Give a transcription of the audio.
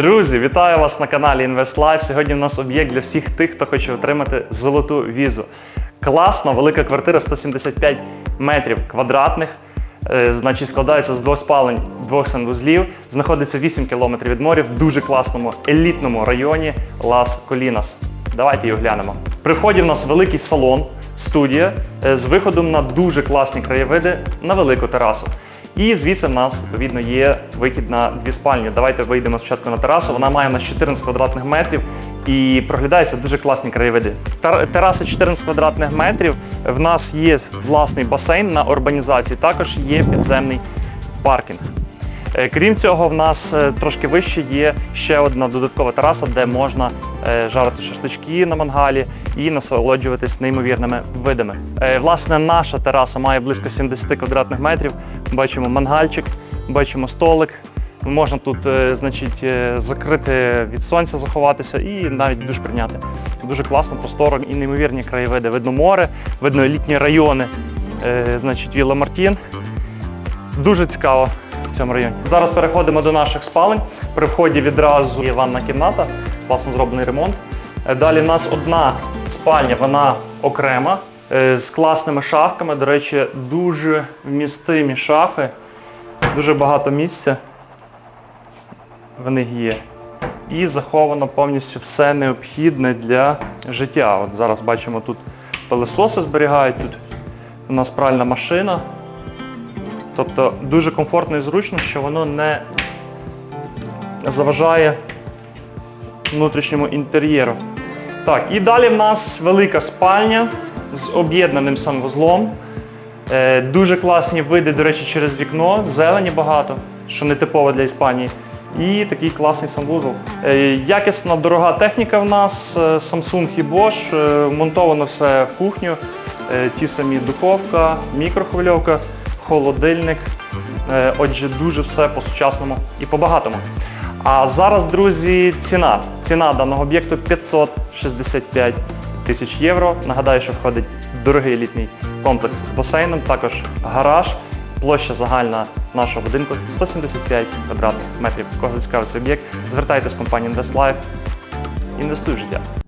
Друзі, вітаю вас на каналі InvestLife. Сьогодні у нас об'єкт для всіх тих, хто хоче отримати золоту візу. Класна, велика квартира 175 метрів квадратних. Е, Значить, складається з двох спалень, двох санвузлів. Знаходиться 8 кілометрів від моря в дуже класному елітному районі Лас Колінас. Давайте її оглянемо. При вході в нас великий салон, студія е, з виходом на дуже класні краєвиди на велику терасу. І звідси в нас відповідно є вихід на дві спальні. Давайте вийдемо спочатку на терасу. Вона має на 14 квадратних метрів і проглядаються дуже класні краєвиди. Тер- Тераса 14 квадратних метрів. В нас є власний басейн на урбанізації, також є підземний паркінг. Е, Крім цього, в нас е, трошки вище є ще одна додаткова тераса, де можна е, жарити шашлички на мангалі і насолоджуватись неймовірними видами. Власне, наша тераса має близько 70 квадратних метрів. Бачимо мангальчик, бачимо столик. Можна тут, значить, закрити від сонця, заховатися і навіть душ прийняти. Дуже класно, просторо і неймовірні краєвиди. Видно море, видно елітні райони, значить, Вілла Мартін. Дуже цікаво в цьому районі. Зараз переходимо до наших спалень. При вході відразу є ванна кімната, класно зроблений ремонт. Е, Далі в нас одна спальня, вона окрема, е, з класними шафками. До речі, дуже вмістимі шафи, дуже багато місця в них є. І заховано повністю все необхідне для життя. От зараз бачимо тут пилососи зберігають, тут у нас пральна машина. Тобто дуже комфортно і зручно, що воно не заважає внутрішньому інтер'єру. Так, і далі в нас велика спальня з об'єднаним санвузлом. Е, дуже класні види, до речі, через вікно, зелені багато, що не типово для Іспанії. І такий класний санвузол. Е, якісна дорога техніка в нас, е, Samsung і Bosch, монтовано все в кухню. Ті самі духовка, мікрохвильовка, холодильник. Е, Отже, дуже все по-сучасному і по-багатому. А зараз, друзі, ціна. Ціна даного об'єкту 565 тисяч євро. Нагадаю, що входить дорогий літній комплекс з басейном, також гараж. Площа загальна нашого будинку 175 квадратних метрів. Кого зацікавить цей об'єкт, звертайтесь в компанію InvestLife. Інвестуй в життя.